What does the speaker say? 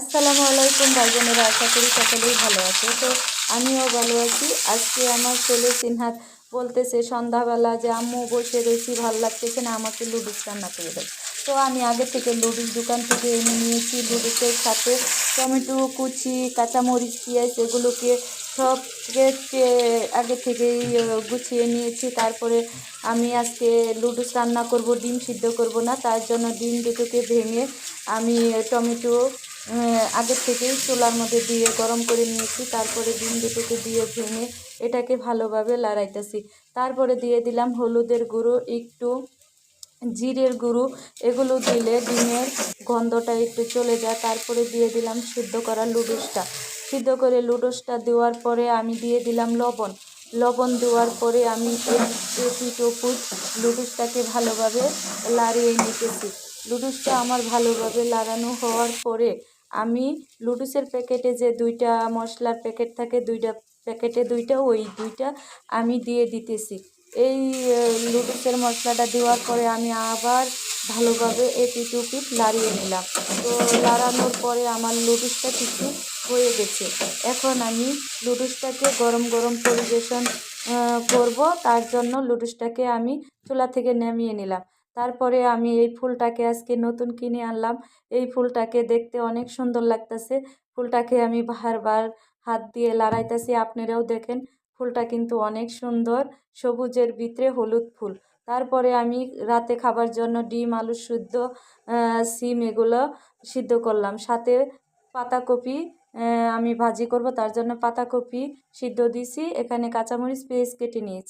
আসসালামু আলাইকুম ভাই বোনেরা আশা করি সকলেই ভালো আছে। তো আমিও ভালো আছি। আজকে আমার ছেলে সিনহাত বলতেছে, সন্ধ্যাবেলা যে, আম্মু, বসে রয়েছি, ভালো লাগতেছে না, আমাকে লুডুস রান্না করে দেয় তো আমি আগে থেকে লুডুস দোকান থেকে এনে নিয়েছি। লুডুসের সাথে টমেটো, কুচি, কাঁচামরিচ, পেঁয়াজ, এগুলোকে সব আগে থেকেই গুছিয়ে নিয়েছি। তারপরে আমি আজকে লুডুস রান্না করব, ডিম সিদ্ধ করব না, তার জন্য ডিম দুটোকে ভেঙে আমি টমেটো আগে থেকেই চুলার মধ্যে দিয়ে গরম করে নিয়েছি, তারপরে ডিম দুটোকে দিয়ে ভেঙে এটাকে ভালোভাবে লড়াইতেছি। তারপরে দিয়ে দিলাম হলুদের গুঁড়ো, একটু জিরের গুঁড়ো, এগুলো দিলে ডিমের গন্ধটা একটু চলে যায়। তারপরে দিয়ে দিলাম সিদ্ধ করা লুডুসটা। সিদ্ধ করে লুডুসটা দেওয়ার পরে আমি দিয়ে দিলাম লবণ। লবণ দেওয়ার পরে আমি এপিট ওপুট লুডুসটাকে ভালোভাবে লাড়িয়ে নিতেছি। লুডুসটা আমার ভালোভাবে লাগানো হওয়ার পরে আমি লুডুসের প্যাকেটে যে দুইটা মশলার প্যাকেট থাকে, দুইটা প্যাকেটে দুইটা, ওই দুইটা আমি দিয়ে দিতেছি। এই লুডুসের মশলাটা দেওয়ার পরে আমি আবার ভালোভাবে এপিট উপিট লাড়িয়ে নিলাম। তো লাড়ানোর পরে আমার লুডুসটা কিছু হয়ে গেছে। এখন আমি লুডুসটাকে গরম গরম পরিবেশন করব, তার জন্য লুডুসটাকে আমি চুলা থেকে নামিয়ে নিলাম। তারপরে আমি এই ফুলটাকে আজকে নতুন কিনে আনলাম। এই ফুলটাকে দেখতে অনেক সুন্দর লাগতেছে। ফুলটাকে আমি বারবার হাত দিয়ে লাড়াইতেছি, আপনারাও দেখেন। ফুলটা কিন্তু অনেক সুন্দর, সবুজের ভিতরে হলুদ ফুল। তারপরে আমি রাতে খাবার জন্য ডিম, আলু সিদ্ধ সিম এগুলো সিদ্ধ করলাম। সাথে পাতাকপি আমি ভাজি করব, তার জন্য পাতাকপি সিদ্ধ দিছি। এখানে কাঁচামরিচ পেঁয়াজ কেটে নিয়েছি।